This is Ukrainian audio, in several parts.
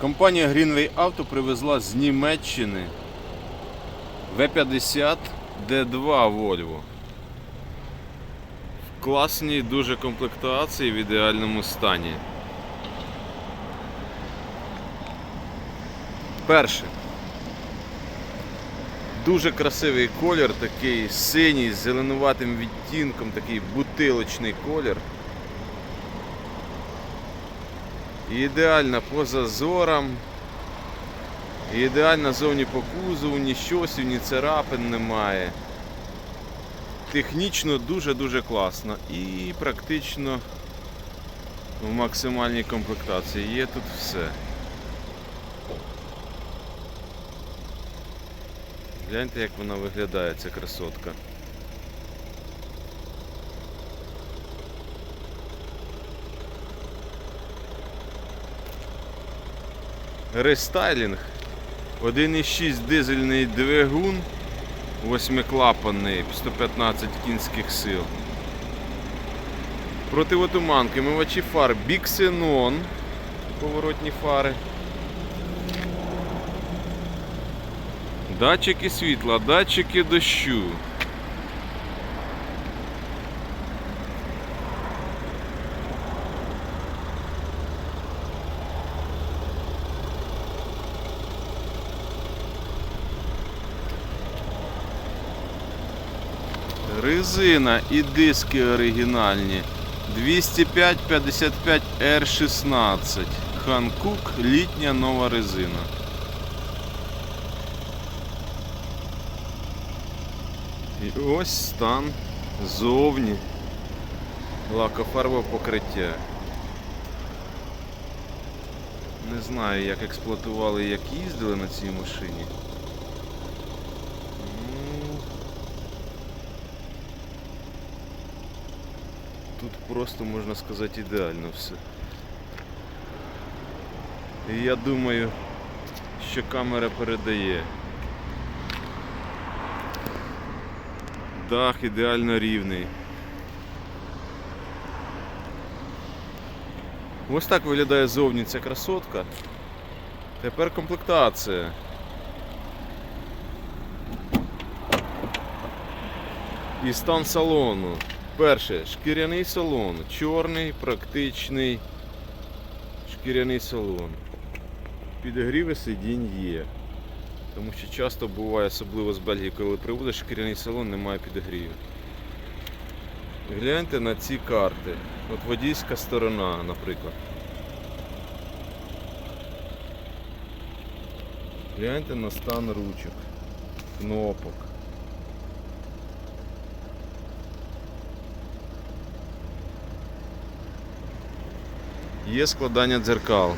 Компанія Greenway Auto привезла з Німеччини V50 D2 Volvo. В класній дуже комплектації в ідеальному стані. Перше. Дуже красивий колір, такий синій з зеленуватим відтінком, такий бутилочний колір. Ідеальна по зазорам. Ідеальна зовні по кузову, ні щосів, ні царапин немає. Технічно дуже-дуже класно і практично в максимальній комплектації. Є тут все. Гляньте, як вона виглядає, ця красотка. Рестайлінг. 1,6 дизельний двигун, восьмиклапанний, 115 кінських сил. Противотуманки, мивачі фар Біксенон, поворотні фари. Датчики світла, датчики дощу. Резина і диски оригінальні. 205-55 R16. Ханкук літня нова резина. І ось стан зовні лакофарбове покриття. Не знаю, як експлуатували, як їздили на цій машині. Тут просто можна сказати ідеально все. І я думаю, що камера передає. Дах ідеально рівний. Ось так виглядає зовні ця красотка. Тепер комплектація. І стан салону. Перше, шкіряний салон, чорний, практичний шкіряний салон. Підігріви сидінь є. Тому що часто буває, особливо з Бельгії, коли приводиш шкіряний салон, немає підігріву. Гляньте на ці карти. От водійська сторона, наприклад. Гляньте на стан ручок, кнопок. Є складання дзеркал.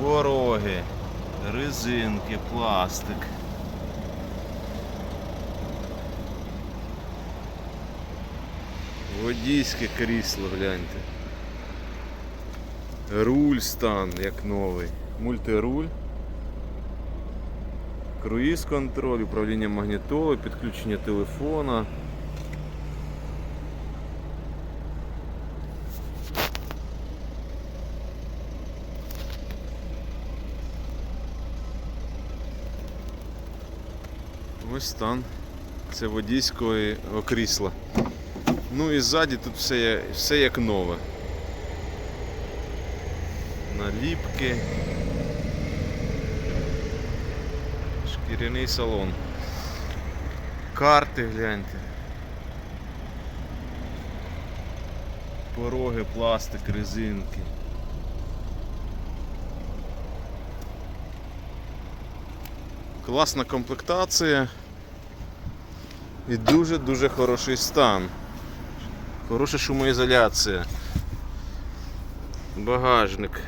Пороги, резинки, пластик. Водійське крісло, гляньте. Руль стан, як новий. Мультируль. Круїз контроль, управління магнітолою, підключення телефона. Ось стан. Це водійського крісла. Ну і ззаді тут все, все як нове. Наліпки. Шкіряний салон. Карти гляньте. Пороги, пластик, резинки. Класна комплектація і дуже-дуже хороший стан. Хороша шумоізоляція. Багажник.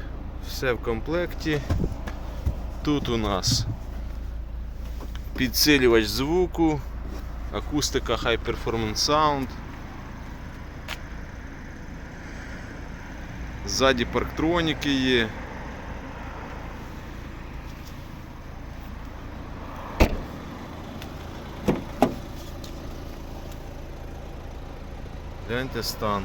Все в комплекті. Тут у нас підсилювач звуку, акустика High Performance Sound. Ззаді парктроніки є. Гляньте стан.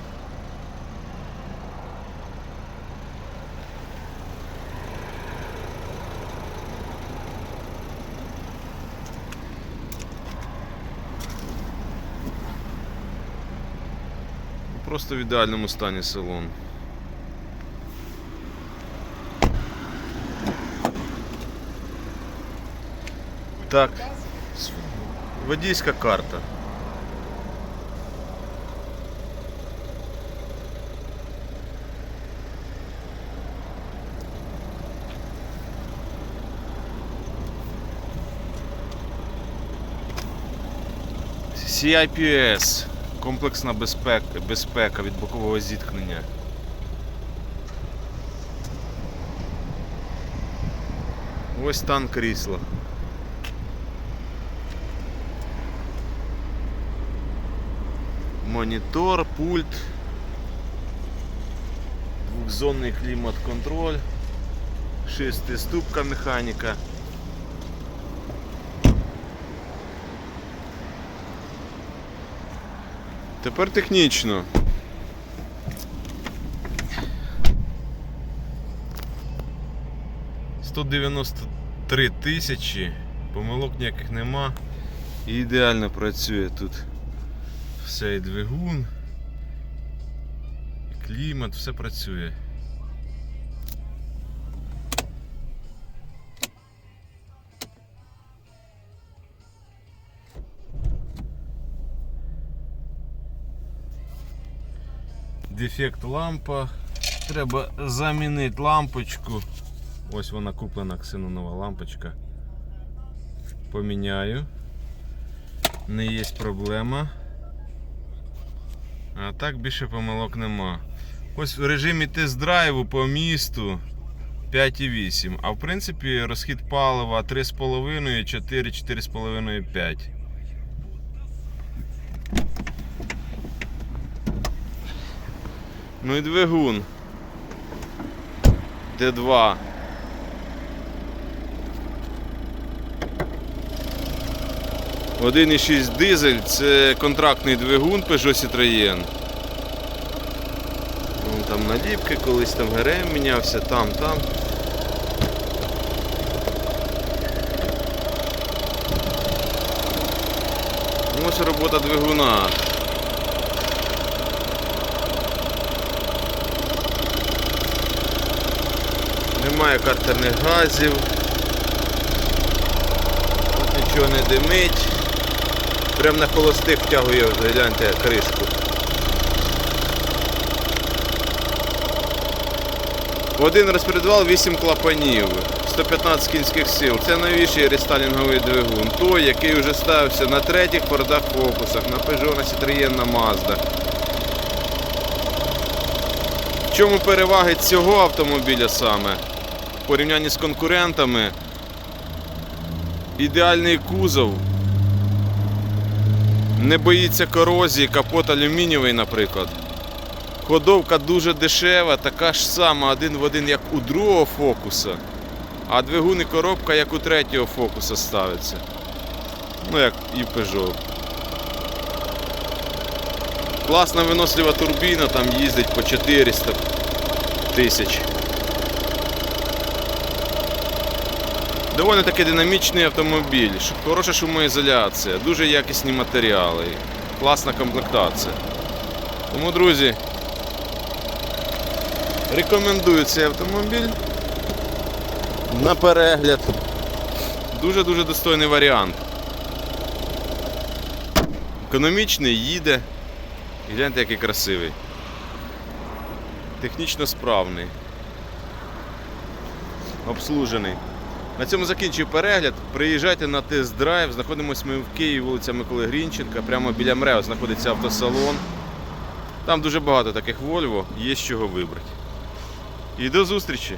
Просто в ідеальному стані салон. Так, с- водійська карта. CIPS. Комплексна безпека, безпека від бокового зіткнення. Ось стан крісла. Монітор, пульт, двохзонний клімат-контроль, шестиступка механіка. Тепер технічно. Сто дев'яносто три тисячі, помилок ніяких нема. І ідеально працює тут. Все і двигун, і клімат, все працює. Дефект лампа. Треба замінити лампочку. Ось вона куплена ксенонова лампочка. Поміняю. Не є проблема. А так більше помилок нема. Ось в режимі тест-драйву по місту 5,8. А в принципі розхід палива 3,5, 4, 4,5, 5. Ну і двигун. Д2. Один і 6 дизель це контрактний двигун Peugeot Citroën. Вон там наліпки, колись там ГРМ мінявся, там, там. Ось робота двигуна. Немає картерних газів. Тут нічого не димить. Прям на холостих втягує, гляньте, кришку. Один розпредвал 8 клапанів, 115 кінських сил. Це новіший рестайлінговий двигун. Той, який вже ставився на третіх фордах фокусах, на Peugeot, на Citroën, на Mazda. В чому переваги цього автомобіля саме? Порівнянні з конкурентами. Ідеальний кузов. Не боїться корозії, капот алюмінієвий, наприклад. Ходовка дуже дешева, така ж сама один в один, як у другого фокуса. А двигун і коробка, як у третього фокуса ставиться. Ну, як і Peugeot. Класна винослива турбіна, там їздить по 400 тисяч. Доволі таки динамічний автомобіль, хороша шумоізоляція, дуже якісні матеріали, класна комплектація. Тому, друзі, рекомендую цей автомобіль на перегляд. Дуже-дуже достойний варіант. Економічний, їде. Гляньте, який красивий. Технічно справний. Обслужений. На цьому закінчую перегляд. Приїжджайте на тест-драйв. Знаходимося ми в Києві, вулиця Миколи Грінченка. Прямо біля МРЕО знаходиться автосалон. Там дуже багато таких Volvo, є з чого вибрати. І до зустрічі!